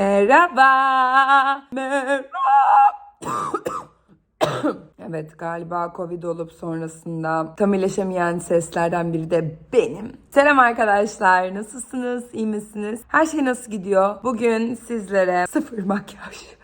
Merhaba. Merhaba. evet galiba Covid olup sonrasında tam iyileşemeyen seslerden biri de benim. Selam arkadaşlar. Nasılsınız? İyi misiniz? Her şey nasıl gidiyor? Bugün sizlere sıfır makyaj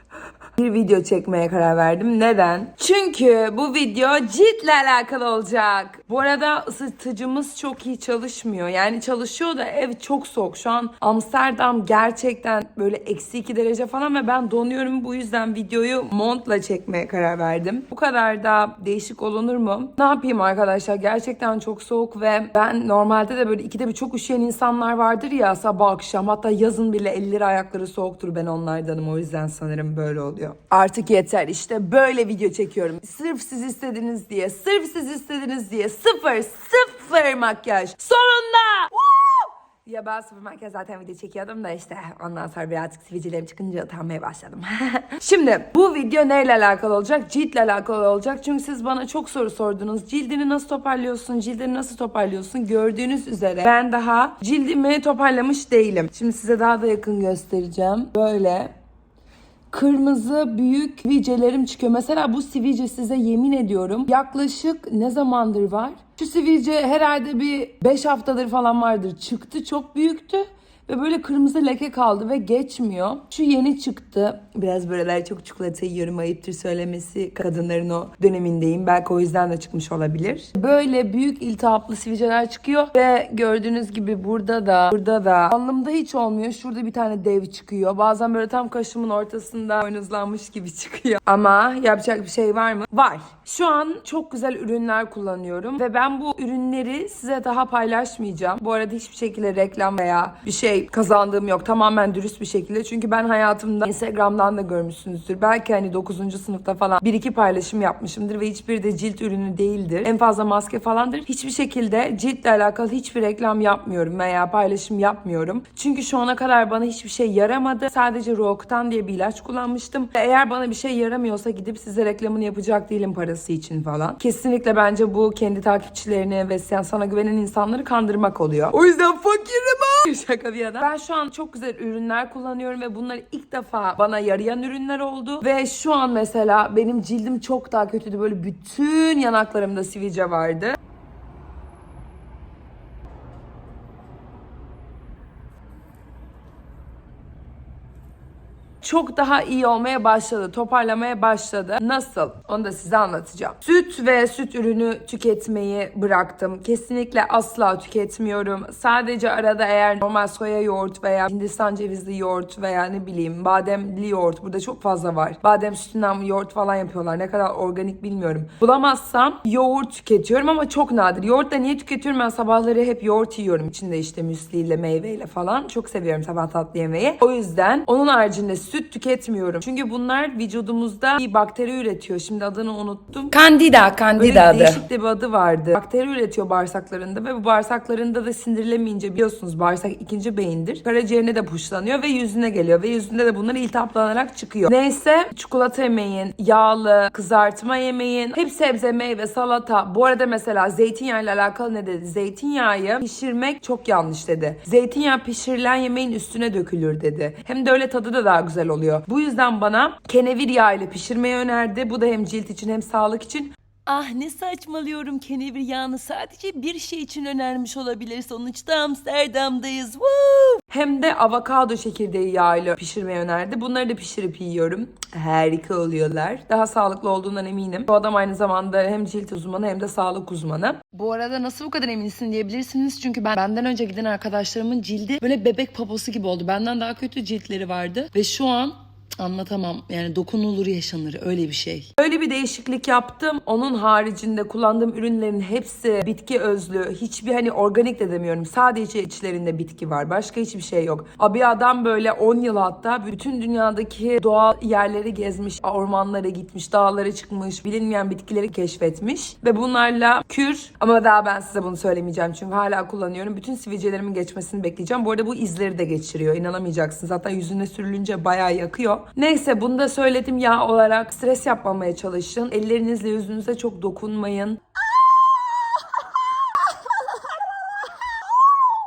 bir video çekmeye karar verdim. Neden? Çünkü bu video ciltle alakalı olacak. Bu arada ısıtıcımız çok iyi çalışmıyor. Yani çalışıyor da ev çok soğuk. Şu an Amsterdam gerçekten böyle eksi 2 derece falan ve ben donuyorum. Bu yüzden videoyu montla çekmeye karar verdim. Bu kadar da değişik olunur mu? Ne yapayım arkadaşlar? Gerçekten çok soğuk ve ben normalde de böyle ikide bir çok üşüyen insanlar vardır ya sabah akşam hatta yazın bile elleri ayakları soğuktur. Ben onlardanım o yüzden sanırım böyle oluyor. Artık yeter işte böyle video çekiyorum. Sırf siz istediniz diye, sırf siz istediniz diye sıfır sıfır makyaj. Sonunda! Ya ben sıfır makyaj zaten video çekiyordum da işte ondan sonra birazcık sivilcelerim çıkınca utanmaya başladım. Şimdi bu video neyle alakalı olacak? Ciltle alakalı olacak. Çünkü siz bana çok soru sordunuz. Cildini nasıl toparlıyorsun? Cildini nasıl toparlıyorsun? Gördüğünüz üzere ben daha cildimi toparlamış değilim. Şimdi size daha da yakın göstereceğim. Böyle kırmızı büyük sivilcelerim çıkıyor. Mesela bu sivilce size yemin ediyorum yaklaşık ne zamandır var? Şu sivilce herhalde bir 5 haftadır falan vardır. Çıktı çok büyüktü. Ve böyle kırmızı leke kaldı ve geçmiyor. Şu yeni çıktı. Biraz böyleler çok çikolata yiyorum ayıptır söylemesi. Kadınların o dönemindeyim. Belki o yüzden de çıkmış olabilir. Böyle büyük iltihaplı sivilceler çıkıyor. Ve gördüğünüz gibi burada da burada da alnımda hiç olmuyor. Şurada bir tane dev çıkıyor. Bazen böyle tam kaşımın ortasında boynuzlanmış gibi çıkıyor. Ama yapacak bir şey var mı? Var. Şu an çok güzel ürünler kullanıyorum. Ve ben bu ürünleri size daha paylaşmayacağım. Bu arada hiçbir şekilde reklam veya bir şey kazandığım yok. Tamamen dürüst bir şekilde. Çünkü ben hayatımda Instagram'dan da görmüşsünüzdür. Belki hani 9. sınıfta falan bir iki paylaşım yapmışımdır ve hiçbiri de cilt ürünü değildir. En fazla maske falandır. Hiçbir şekilde ciltle alakalı hiçbir reklam yapmıyorum veya paylaşım yapmıyorum. Çünkü şu ana kadar bana hiçbir şey yaramadı. Sadece Roaktan diye bir ilaç kullanmıştım. Eğer bana bir şey yaramıyorsa gidip size reklamını yapacak değilim parası için falan. Kesinlikle bence bu kendi takipçilerini ve sana güvenen insanları kandırmak oluyor. O yüzden fakirim ha. Şaka bir yana. Ben şu an çok güzel ürünler kullanıyorum ve bunlar ilk defa bana yarayan ürünler oldu. Ve şu an mesela benim cildim çok daha kötüydü. Böyle bütün yanaklarımda sivilce vardı. Çok daha iyi olmaya başladı. Toparlamaya başladı. Nasıl? Onu da size anlatacağım. Süt ve süt ürünü tüketmeyi bıraktım. Kesinlikle asla tüketmiyorum. Sadece arada eğer normal soya yoğurt veya Hindistan cevizli yoğurt veya ne bileyim bademli yoğurt burada çok fazla var. Badem sütünden yoğurt falan yapıyorlar. Ne kadar organik bilmiyorum. Bulamazsam yoğurt tüketiyorum ama çok nadir. Yoğurt da niye tüketiyorum? Ben sabahları hep yoğurt yiyorum. İçinde işte müsliyle, meyveyle falan. Çok seviyorum sabah tatlı yemeği. O yüzden onun haricinde süt tüketmiyorum. Çünkü bunlar vücudumuzda bir bakteri üretiyor. Şimdi adını unuttum. Candida, Candida adı. değişik de bir adı vardı. Bakteri üretiyor bağırsaklarında ve bu bağırsaklarında da sindirilemeyince biliyorsunuz bağırsak ikinci beyindir. Karaciğerine de puşlanıyor ve yüzüne geliyor ve yüzünde de bunlar iltihaplanarak çıkıyor. Neyse çikolata yemeyin, yağlı, kızartma yemeyin, hep sebze, meyve, salata. Bu arada mesela zeytinyağı ile alakalı ne dedi? Zeytinyağı pişirmek çok yanlış dedi. Zeytinyağı pişirilen yemeğin üstüne dökülür dedi. Hem de öyle tadı da daha güzel oluyor. Bu yüzden bana kenevir yağı ile pişirmeyi önerdi. Bu da hem cilt için hem sağlık için Ah ne saçmalıyorum kenevir yağını sadece bir şey için önermiş olabilir. Sonuçta Amsterdam'dayız. Woo! Hem de avokado çekirdeği yağıyla pişirmeyi önerdi. Bunları da pişirip yiyorum. Harika oluyorlar. Daha sağlıklı olduğundan eminim. Bu adam aynı zamanda hem cilt uzmanı hem de sağlık uzmanı. Bu arada nasıl bu kadar eminsin diyebilirsiniz. Çünkü ben benden önce giden arkadaşlarımın cildi böyle bebek paposu gibi oldu. Benden daha kötü ciltleri vardı. Ve şu an anlatamam. Yani dokunulur yaşanır öyle bir şey. Böyle bir değişiklik yaptım. Onun haricinde kullandığım ürünlerin hepsi bitki özlü. Hiçbir hani organik de demiyorum. Sadece içlerinde bitki var. Başka hiçbir şey yok. Abi adam böyle 10 yıl hatta bütün dünyadaki doğal yerleri gezmiş. Ormanlara gitmiş, dağlara çıkmış. Bilinmeyen bitkileri keşfetmiş. Ve bunlarla kür ama daha ben size bunu söylemeyeceğim. Çünkü hala kullanıyorum. Bütün sivilcelerimin geçmesini bekleyeceğim. Bu arada bu izleri de geçiriyor. İnanamayacaksınız. Zaten yüzüne sürülünce bayağı yakıyor. Neyse bunu da söyledim ya olarak stres yapmamaya çalışın. Ellerinizle yüzünüze çok dokunmayın.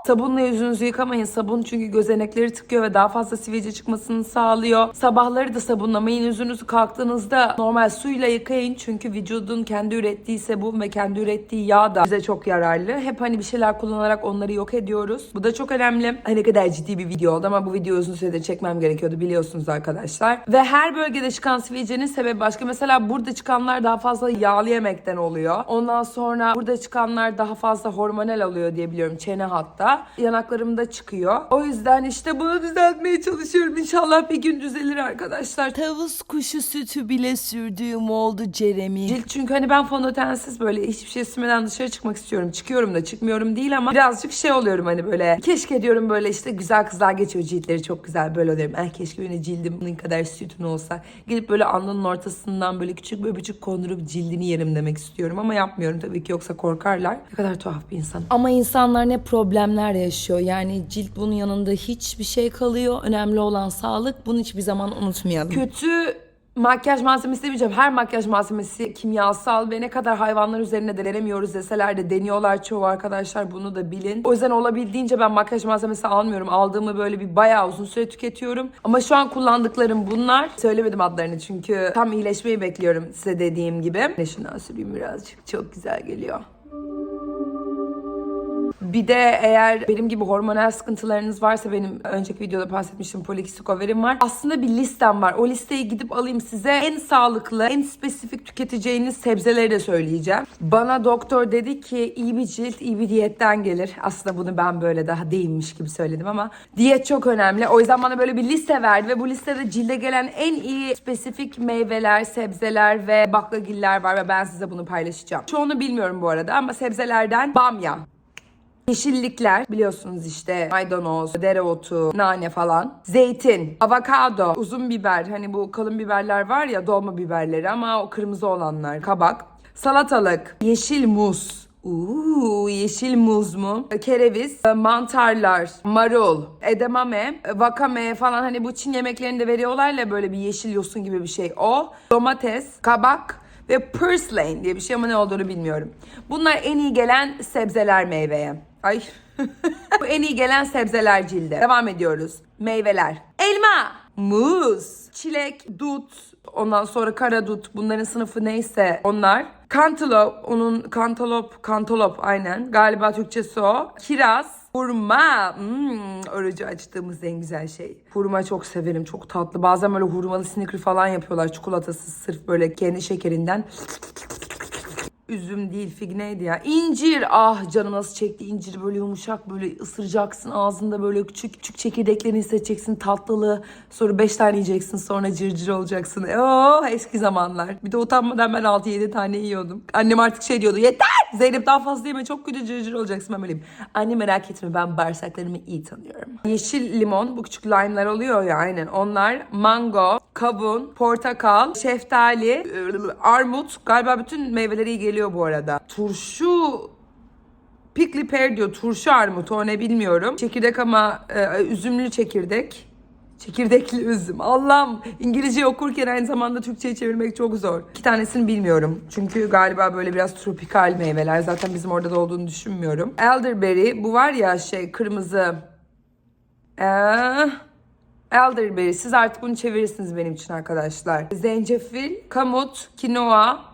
Sabunla yüzünüzü yıkamayın. Sabun çünkü gözenekleri tıkıyor ve daha fazla sivilce çıkmasını sağlıyor. Sabahları da sabunlamayın. Yüzünüzü kalktığınızda normal suyla yıkayın. Çünkü vücudun kendi ürettiği sebum ve kendi ürettiği yağ da bize çok yararlı. Hep hani bir şeyler kullanarak onları yok ediyoruz. Bu da çok önemli. Hani ne kadar ciddi bir video oldu ama bu videoyu uzun süredir çekmem gerekiyordu biliyorsunuz arkadaşlar. Ve her bölgede çıkan sivilcenin sebebi başka. Mesela burada çıkanlar daha fazla yağlı yemekten oluyor. Ondan sonra burada çıkanlar daha fazla hormonal alıyor diye biliyorum. Çene hatta. Yanaklarımda çıkıyor. O yüzden işte bunu düzeltmeye çalışıyorum. İnşallah bir gün düzelir arkadaşlar. Tavus kuşu sütü bile sürdüğüm oldu Jeremy. Cilt çünkü hani ben fondötensiz böyle hiçbir şey sürmeden dışarı çıkmak istiyorum. Çıkıyorum da çıkmıyorum değil ama birazcık şey oluyorum hani böyle. Keşke diyorum böyle işte güzel kızlar geçiyor ciltleri çok güzel böyle oluyorum. Eh keşke benim cildim bunun kadar sütün olsa. Gidip böyle alnının ortasından böyle küçük bir öpücük kondurup cildini yerim demek istiyorum ama yapmıyorum tabii ki yoksa korkarlar. Ne kadar tuhaf bir insan. Ama insanlar ne problemler yaşıyor. Yani cilt bunun yanında hiçbir şey kalıyor. Önemli olan sağlık. Bunu hiçbir zaman unutmayalım. Kötü makyaj malzemesi demeyeceğim. Her makyaj malzemesi kimyasal ve ne kadar hayvanlar üzerine de denemiyoruz deseler de deniyorlar çoğu arkadaşlar bunu da bilin. O yüzden olabildiğince ben makyaj malzemesi almıyorum. Aldığımı böyle bir bayağı uzun süre tüketiyorum. Ama şu an kullandıklarım bunlar. Söylemedim adlarını çünkü tam iyileşmeyi bekliyorum size dediğim gibi. Şundan süreyim birazcık. Çok güzel geliyor. Bir de eğer benim gibi hormonal sıkıntılarınız varsa benim önceki videoda bahsetmiştim polikistik overim var. Aslında bir listem var. O listeyi gidip alayım size en sağlıklı, en spesifik tüketeceğiniz sebzeleri de söyleyeceğim. Bana doktor dedi ki iyi bir cilt iyi bir diyetten gelir. Aslında bunu ben böyle daha değilmiş gibi söyledim ama diyet çok önemli. O yüzden bana böyle bir liste verdi ve bu listede cilde gelen en iyi spesifik meyveler, sebzeler ve baklagiller var ve ben size bunu paylaşacağım. Çoğunu bilmiyorum bu arada ama sebzelerden bamya, Yeşillikler biliyorsunuz işte maydanoz, dereotu, nane falan. Zeytin, avokado, uzun biber hani bu kalın biberler var ya dolma biberleri ama o kırmızı olanlar. Kabak, salatalık, yeşil muz. Uuu yeşil muz mu? Kereviz, mantarlar, marul, edamame, wakame falan hani bu Çin yemeklerinde veriyorlar ya böyle bir yeşil yosun gibi bir şey. O, domates, kabak, ve purslane diye bir şey ama ne olduğunu bilmiyorum. Bunlar en iyi gelen sebzeler meyveye. Ay. Bu en iyi gelen sebzeler cilde. Devam ediyoruz. Meyveler. Elma, muz, çilek, dut, ondan sonra kara dut. Bunların sınıfı neyse onlar. Cantaloupe, onun kantalop, kantalop aynen. Galiba Türkçesi o. Kiraz, Hurma. Hmm, orucu açtığımız en güzel şey. Hurma çok severim. Çok tatlı. Bazen böyle hurmalı sneaker falan yapıyorlar. Çikolatası sırf böyle kendi şekerinden. Üzüm değil fig neydi ya? İncir. Ah canım nasıl çekti incir böyle yumuşak böyle ısıracaksın ağzında böyle küçük küçük çekirdeklerini hissedeceksin tatlılığı. Sonra 5 tane yiyeceksin sonra cırcır olacaksın. Oh eski zamanlar. Bir de utanmadan ben 6-7 tane yiyordum. Annem artık şey diyordu yeter Zeynep daha fazla yeme çok kötü cırcır olacaksın ben böyleyim. Anne merak etme ben bağırsaklarımı iyi tanıyorum. Yeşil limon bu küçük lime'lar oluyor ya aynen onlar. Mango, kavun, portakal, şeftali, armut galiba bütün meyveleri iyi geliyor bu arada. Turşu Pickly pear diyor. Turşu armut o ne bilmiyorum. Çekirdek ama e, üzümlü çekirdek. Çekirdekli üzüm. Allah'ım İngilizce okurken aynı zamanda Türkçe'ye çevirmek çok zor. İki tanesini bilmiyorum. Çünkü galiba böyle biraz tropikal meyveler. Zaten bizim orada da olduğunu düşünmüyorum. Elderberry. Bu var ya şey kırmızı. Ee, elderberry. Siz artık bunu çevirirsiniz benim için arkadaşlar. Zencefil, kamut, kinoa,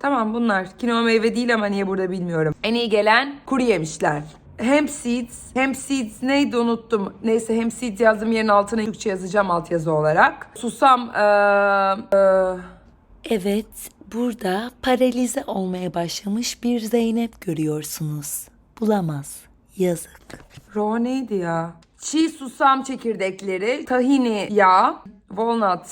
Tamam bunlar. Kinoa meyve değil ama niye burada bilmiyorum. En iyi gelen kuru yemişler. Hemp seeds. Hemp seeds neydi unuttum. Neyse hemp seeds yazdım yerin altına Türkçe yazacağım altyazı olarak. Susam. Ee, ee, Evet, burada paralize olmaya başlamış bir Zeynep görüyorsunuz. Bulamaz. Yazık. ro neydi ya? Çiğ susam çekirdekleri. Tahini yağı. Walnut.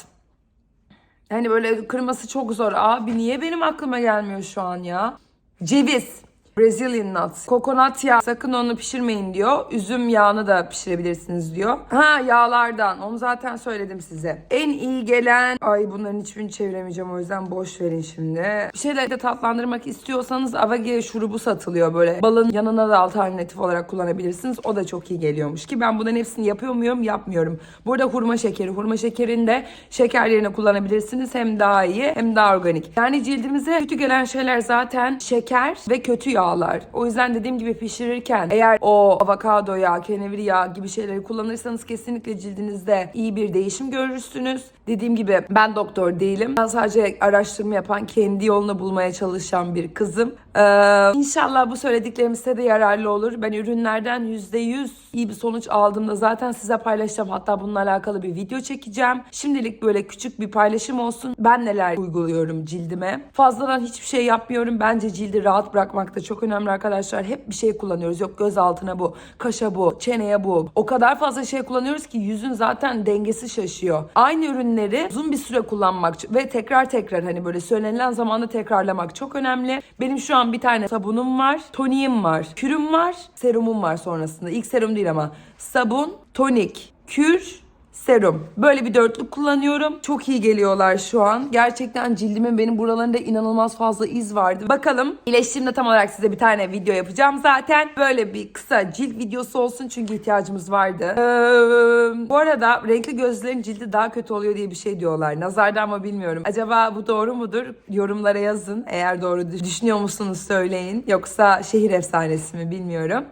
Hani böyle kırması çok zor. Abi niye benim aklıma gelmiyor şu an ya? Ceviz. Brazilian nuts. Kokonat yağı. Sakın onu pişirmeyin diyor. Üzüm yağını da pişirebilirsiniz diyor. Ha yağlardan. Onu zaten söyledim size. En iyi gelen... Ay bunların hiçbirini çeviremeyeceğim o yüzden boş verin şimdi. Bir şeyler de tatlandırmak istiyorsanız avage şurubu satılıyor böyle. Balın yanına da alternatif olarak kullanabilirsiniz. O da çok iyi geliyormuş ki ben bunların hepsini yapıyor muyum? Yapmıyorum. Burada hurma şekeri. Hurma şekerini de şeker yerine kullanabilirsiniz. Hem daha iyi hem daha organik. Yani cildimize kötü gelen şeyler zaten şeker ve kötü yağ yağlar. O yüzden dediğim gibi pişirirken eğer o avokado yağı, kenevir yağı gibi şeyleri kullanırsanız kesinlikle cildinizde iyi bir değişim görürsünüz. Dediğim gibi ben doktor değilim. Ben sadece araştırma yapan, kendi yolunu bulmaya çalışan bir kızım. Ee, inşallah bu söylediklerim size de yararlı olur. Ben ürünlerden %100 iyi bir sonuç aldığımda zaten size paylaşacağım. Hatta bununla alakalı bir video çekeceğim. Şimdilik böyle küçük bir paylaşım olsun. Ben neler uyguluyorum cildime. Fazladan hiçbir şey yapmıyorum. Bence cildi rahat bırakmak da çok önemli arkadaşlar. Hep bir şey kullanıyoruz. Yok göz altına bu, kaşa bu, çeneye bu. O kadar fazla şey kullanıyoruz ki yüzün zaten dengesi şaşıyor. Aynı ürünleri uzun bir süre kullanmak ve tekrar tekrar hani böyle söylenilen zamanda tekrarlamak çok önemli. Benim şu an bir tane sabunum var, toniğim var, kürüm var, serumum var sonrasında. İlk serum değil ama sabun, tonik, kür, serum. Böyle bir dörtlük kullanıyorum. Çok iyi geliyorlar şu an. Gerçekten cildimin benim buralarında inanılmaz fazla iz vardı. Bakalım iyileştiğimde tam olarak size bir tane video yapacağım zaten. Böyle bir kısa cilt videosu olsun çünkü ihtiyacımız vardı. Ee, bu arada renkli gözlerin cildi daha kötü oluyor diye bir şey diyorlar. Nazardan mı bilmiyorum. Acaba bu doğru mudur? Yorumlara yazın. Eğer doğru düşünüyor musunuz söyleyin. Yoksa şehir efsanesi mi bilmiyorum.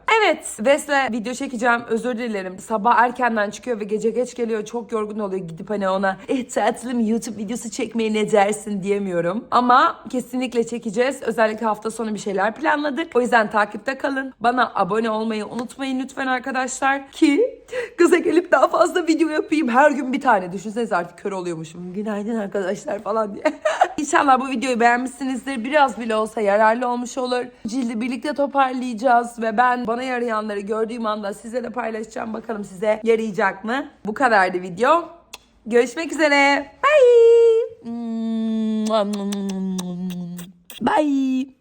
Ves'le video çekeceğim. Özür dilerim. Sabah erkenden çıkıyor ve gece geç geliyor. Çok yorgun oluyor. Gidip hani ona eh tatlım YouTube videosu çekmeye ne dersin diyemiyorum. Ama kesinlikle çekeceğiz. Özellikle hafta sonu bir şeyler planladık. O yüzden takipte kalın. Bana abone olmayı unutmayın lütfen arkadaşlar. Ki kıza gelip daha fazla video yapayım. Her gün bir tane. Düşünsenize artık kör oluyormuşum. Günaydın arkadaşlar falan diye. İnşallah bu videoyu beğenmişsinizdir. Biraz bile olsa yararlı olmuş olur. Cildi birlikte toparlayacağız ve ben bana yarayanları gördüğüm anda size de paylaşacağım. Bakalım size yarayacak mı? Bu kadardı video. Görüşmek üzere. Bye. Bye.